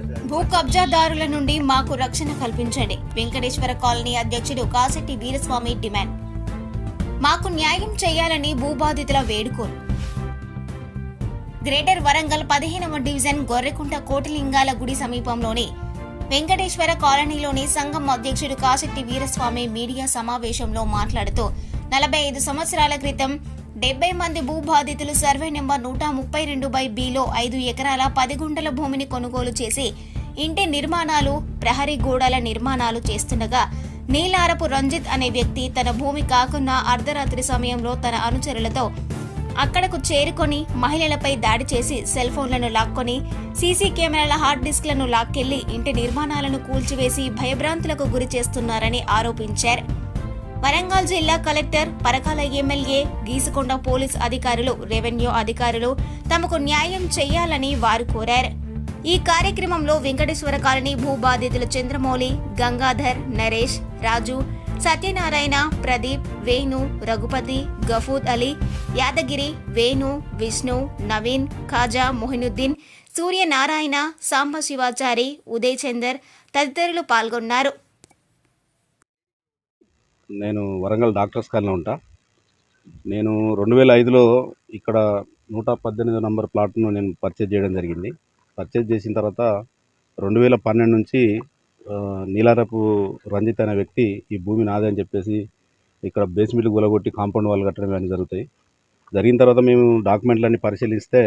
భూ కబ్జాదారుల నుండి మాకు రక్షణ కల్పించండి. వెంకటేశ్వర కాలనీ అధ్యక్షుడు కాశెట్టి వీరస్వామి డిమాండ్. మాకు న్యాయం చేయాలని భూబాధితుల వేడుకోలు. గ్రేటర్ వరంగల్ పదిహేనవ డివిజన్ గొర్రెకుంట కోటిలింగాల గుడి సమీపంలోని వెంకటేశ్వర కాలనీలోని సంఘం అధ్యక్షుడు కాశెట్టి వీరస్వామి మీడియా సమావేశంలో మాట్లాడుతూ నలభై ఐదు సంవత్సరాల క్రితం డెబ్బై మంది భూబాధితులు సర్వే నెంబర్ నూట ముప్పై రెండు బై బిలో ఐదు ఎకరాల పది గుంటల భూమిని కొనుగోలు చేసి ఇంటి నిర్మాణాలు ప్రహరీ గోడల నిర్మాణాలు చేస్తుండగా నీలారపు రంజిత్ అనే వ్యక్తి తన భూమి కాకుండా అర్ధరాత్రి సమయంలో తన అనుచరులతో అక్కడకు చేరుకొని మహిళలపై దాడి చేసి సెల్ ఫోన్లను లాక్కొని సీసీ కెమెరాల హార్డ్ డిస్క్లను లాక్కెళ్ళి ఇంటి నిర్మాణాలను కూల్చివేసి భయభ్రాంతులకు గురి చేస్తున్నారని ఆరోపించారు. వరంగల్ జిల్లా collector Parakala MLA Geesukonda police అధికారులు రెవెన్యూ అధికారులు తమకు న్యాయం చేయాలని వారు కోరారు. ఈ కార్యక్రమంలో వెంకటేశ్వర కాలనీ భూబాధితులు చంద్రమౌళి గంగాధర్ నరేష్ రాజు సత్యనారాయణ ప్రదీప్ వేణు రఘుపతి గఫూద్ అలీ యాదగిరి వేణు విష్ణు నవీన్ ఖాజా మొహినుద్దీన్ సూర్యనారాయణ సాంబశివాచారి ఉదయ్ చందర్ తదితరులు పాల్గొన్నారు. నేను వరంగల్ డాక్టర్స్ కాలనీ ఉంటా. నేను రెండు వేల ఐదులో ఇక్కడ నూట పద్దెనిమిది నంబర్ ప్లాట్ను నేను పర్చేజ్ చేయడం జరిగింది. పర్చేజ్ చేసిన తర్వాత రెండు వేల పన్నెండు నుంచి నీలారపు రంజిత్ అనే వ్యక్తి ఈ భూమి నాదే అని చెప్పేసి ఇక్కడ బేస్మెంట్లు గులగొట్టి కాంపౌండ్ వాళ్ళు కట్టడం ఇవన్నీ జరుగుతాయి. జరిగిన తర్వాత మేము డాక్యుమెంట్లన్నీ పరిశీలిస్తే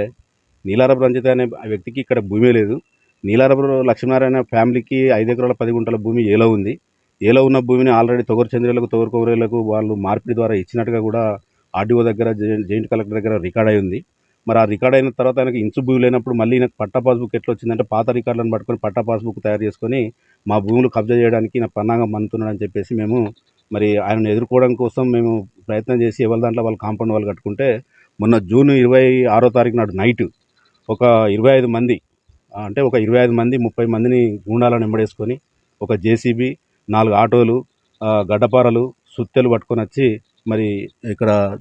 నీలారపు రంజిత్ అనే వ్యక్తికి ఇక్కడ భూమే లేదు. నీలారపు లక్ష్మీనారాయణ ఫ్యామిలీకి ఐదు ఎకరాల పది గుంటల భూమి ఏలో ఉంది. ఏలో ఉన్న భూమిని ఆల్రెడీ తొగరు చంద్రులకు తొగరు కొవరేలకు వాళ్ళు మార్పిడి ద్వారా ఇచ్చినట్టుగా కూడా ఆర్డీఓ దగ్గర జాయింట్ కలెక్టర్ దగ్గర రికార్డ్ అయి ఉంది. మరి ఆ రికార్డ్ అయిన తర్వాత ఆయనకి ఇంచు భూమి లేనప్పుడు మళ్ళీ నాకు పట్టా పాస్బుక్ ఎట్లా వచ్చిందంటే పాత రికార్డులను పట్టుకొని పట్టా పాస్బుక్ తయారు చేసుకొని మా భూములు కబ్జా చేయడానికి నా పన్నాగా మన్నుతున్నాడని చెప్పేసి మేము మరి ఆయనను ఎదుర్కోవడం కోసం మేము ప్రయత్నం చేసి ఎవరి దాంట్లో వాళ్ళు కాంపౌండ్ వాళ్ళు కట్టుకుంటే మొన్న జూన్ ఇరవై ఆరో తారీఖు నాడు నైట్ ఒక ఇరవై ఐదు మంది అంటే ఒక ఇరవై ఐదు మంది ముప్పై మందిని గూండాలను వెంబడేసుకొని ఒక జేసీబీ నాలుగు ఆటోలు గడ్డపారలు సుత్తెలు పట్టుకొని వచ్చి మరి ఇక్కడ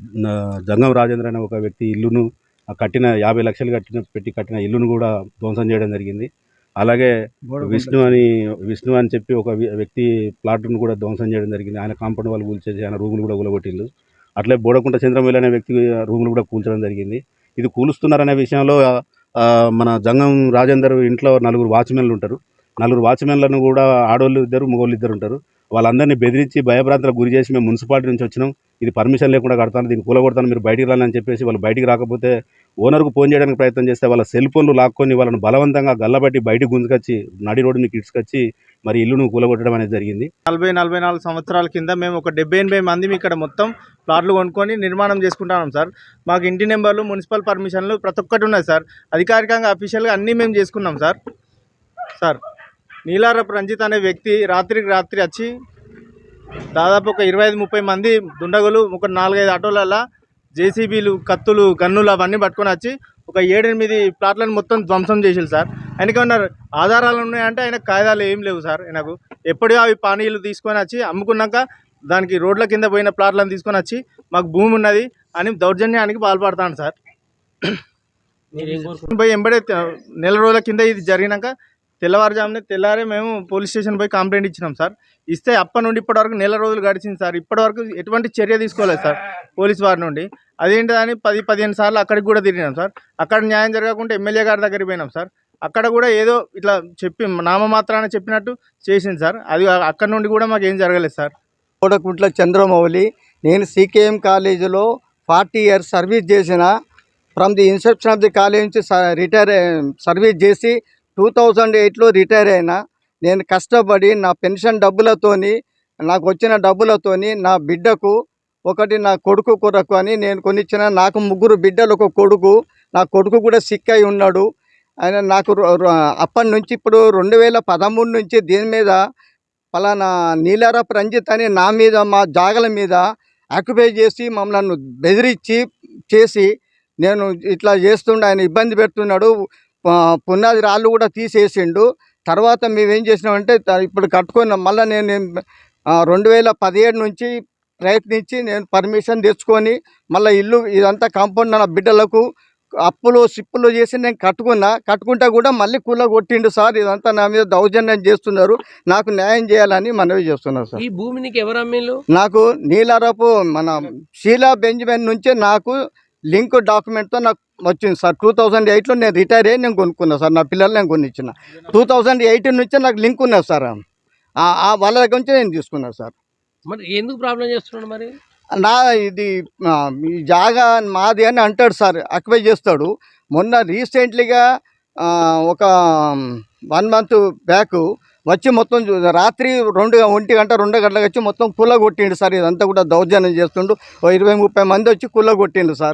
జంగం రాజేంద్ర అనే ఒక వ్యక్తి ఇల్లును కట్టిన యాభై లక్షలు కట్టిన పెట్టి కట్టిన ఇల్లును కూడా ధ్వంసం చేయడం జరిగింది. అలాగే విష్ణు అని విష్ణు అని చెప్పి ఒక వ్య- వ్యక్తి ప్లాట్ను కూడా ధ్వంసం చేయడం జరిగింది. ఆయన కాంపౌండ్ వాళ్ళు కూల్చేసి ఆయన రూములు కూడా కూలగొట్టిల్లు అట్లే బోడకుంట చంద్రమౌళి అనే వ్యక్తి రూములు కూడా కూల్చడం జరిగింది. ఇది కూలుస్తున్నారనే విషయంలో మన జంగం రాజేందర్ ఇంట్లో నలుగురు వాచ్మెన్లు ఉంటారు. నలుగురు వాచ్మెన్లను కూడా ఆడోళ్ళు ఇద్దరు మగోళ్ళు ఇద్దరు ఉంటారు. వాళ్ళందరినీ బెదిరించి భయభ్రాంతులకు గురి చేసి మేము మున్సిపాలిటీ నుంచి వచ్చినాం. ఇది పర్మిషన్ లేకుండా కడతాను దీన్ని కూలగొడతాను మీరు బయటికి రాలని చెప్పేసి వాళ్ళు బయటికి రాకపోతే ఓనర్కు ఫోన్ చేయడానికి ప్రయత్నం చేస్తే వాళ్ళ సెల్ ఫోన్లు లాక్కొని వాళ్ళని బలవంతంగా గల్లబట్టి బయటికి గుంజుకొచ్చి నడి రోడ్డు మీకు ఇడ్చుకొచ్చి మరి ఇల్లును కూలగొట్టడం అనేది జరిగింది. నలభై నలభై నాలుగు సంవత్సరాల కింద మేము ఒక డెబ్బై ఎనభై మంది ఇక్కడ మొత్తం ప్లాట్లు కొనుక్కొని నిర్మాణం చేసుకుంటున్నాం సార్. మాకు ఇంటి నెంబర్లు మున్సిపల్ పర్మిషన్లు ప్రతి ఒక్కటి ఉన్నాయి సార్. అధికారికంగా అఫీషియల్గా అన్నీ మేము చేసుకున్నాం సార్. సార్ నీలారపు రంజిత్ అనే వ్యక్తి రాత్రికి రాత్రి వచ్చి దాదాపు ఒక ఇరవై ఐదు ముప్పై మంది దుండగులు ఒక నాలుగైదు ఆటోలలో జేసీబీలు కత్తులు గన్నులు అవన్నీ పట్టుకొని వచ్చి ఒక ఏడెనిమిది ప్లాట్లను మొత్తం ధ్వంసం చేసారు సార్. ఆయనకి ఏమన్నా ఆధారాలు ఉన్నాయంటే ఆయన కాయిదాలు ఏం లేవు సార్ ఆయనకు. ఎప్పుడూ అవి పానీయులు తీసుకొని వచ్చి అమ్ముకున్నాక దానికి రోడ్ల కింద పోయిన ప్లాట్లను తీసుకొని వచ్చి మాకు భూమి ఉన్నది అని దౌర్జన్యానికి పాల్పడతాను సార్. పోయి ఎంబడే నెల రోజుల కింద ఇది జరిగినాక తెల్లవారుజామునే తెల్లారే మేము పోలీస్ స్టేషన్ పోయి కంప్లైంట్ ఇచ్చినాం సార్. ఇస్తే అప్పటి నుండి ఇప్పటి వరకు నెల రోజులు గడిచింది సార్. ఇప్పటి వరకు ఎటువంటి చర్య తీసుకోలేదు సార్ పోలీస్ వారి నుండి. అదేంటి అని పది పదిహేను సార్లు అక్కడికి కూడా తిరిగినాం సార్. అక్కడ న్యాయం జరగకుండా ఎమ్మెల్యే గారి దగ్గరికి పోయినాం సార్. అక్కడ కూడా ఏదో ఇట్లా చెప్పి నామమాత్రాన చెప్పినట్టు చేసింది సార్. అది అక్కడ నుండి కూడా మాకు ఏం జరగలేదు సార్. కోడకుంట్ల చంద్రమౌళి నేను సీకేఎం కాలేజీలో ఫార్టీ ఇయర్స్ సర్వీస్ చేసిన from the inception of the college నుంచి స- రిటైర్ సర్వీస్ చేసి టూ థౌజండ్ ఎయిట్లో రిటైర్ అయినా నేను కష్టపడి నా పెన్షన్ డబ్బులతోని నాకు వచ్చిన డబ్బులతోని నా బిడ్డకు ఒకటి నా కొడుకు కొరకు అని నేను కొనిచ్చిన నాకు ముగ్గురు బిడ్డలు ఒక కొడుకు నా కొడుకు కూడా సిక్ అయి ఉన్నాడు. ఆయన నాకు రొ- అప్పటి నుంచి ఇప్పుడు రెండు వేల పదమూడు నుంచి దీని మీద పలానా నీలారప్ రంజిత్ అని నా మీద మా జాగల మీద ఆక్యుపై చేసి మమ్మల్ని బెదిరించి చేసి నేను ఇట్లా చేస్తుండే ఆయన ఇబ్బంది పెడుతున్నాడు. పునాది రాళ్ళు కూడా తీసేసిండు. తర్వాత మేమేం చేసినామంటే ఇప్పుడు కట్టుకున్నాం మళ్ళీ నేను రెండు వేల పదిహేడు నుంచి ప్రయత్నించి నేను పర్మిషన్ తెచ్చుకొని మళ్ళీ ఇల్లు ఇదంతా కాంపౌండ్ నా బిడ్డలకు అప్పులు సిప్పులు చేసి నేను కట్టుకున్నా. కట్టుకుంటా కూడా మళ్ళీ కుల కొట్టిండు సార్. ఇదంతా నా మీద దౌర్జన్యం చేస్తున్నారు. నాకు న్యాయం చేయాలని మనవి చేస్తున్నారు సార్. ఈ భూమి నీకు ఎవరు అమ్మిళ్ళు నాకు నీలారపు మన షీలా బెంజమిన్ నుంచే నాకు లింక్ డాక్యుమెంట్తో నాకు వచ్చింది సార్. టూ థౌజండ్ ఎయిట్లో నేను రిటైర్ అయ్యి నేను కొనుక్కున్నా సార్. నా పిల్లలు నేను కొనిచ్చిన. టూ థౌజండ్ ఎయిటీన్ నుంచే నాకు లింక్ ఉన్నది సార్. ఆ- వాళ్ళ దగ్గర నుంచి నేను తీసుకున్నాను సార్. మరి ఎందుకు ప్రాబ్లం చేస్తున్నాడు మరి? నా ఇది జాగా మాది అని అంటాడు సార్. అక్వై చేస్తాడు. మొన్న రీసెంట్లీగా ఒక వన్ మంత్ బ్యాక్ వచ్చి మొత్తం రాత్రి రెండు ఒంటి గంట రెండు గంటలకు వచ్చి మొత్తం కుల్ల కొట్టిండు సార్. ఇదంతా కూడా దౌర్జన్యం చేస్తుండు. ఓ ఇరవై ముప్పై మంది వచ్చి కుల్ల కొట్టిండు సార్.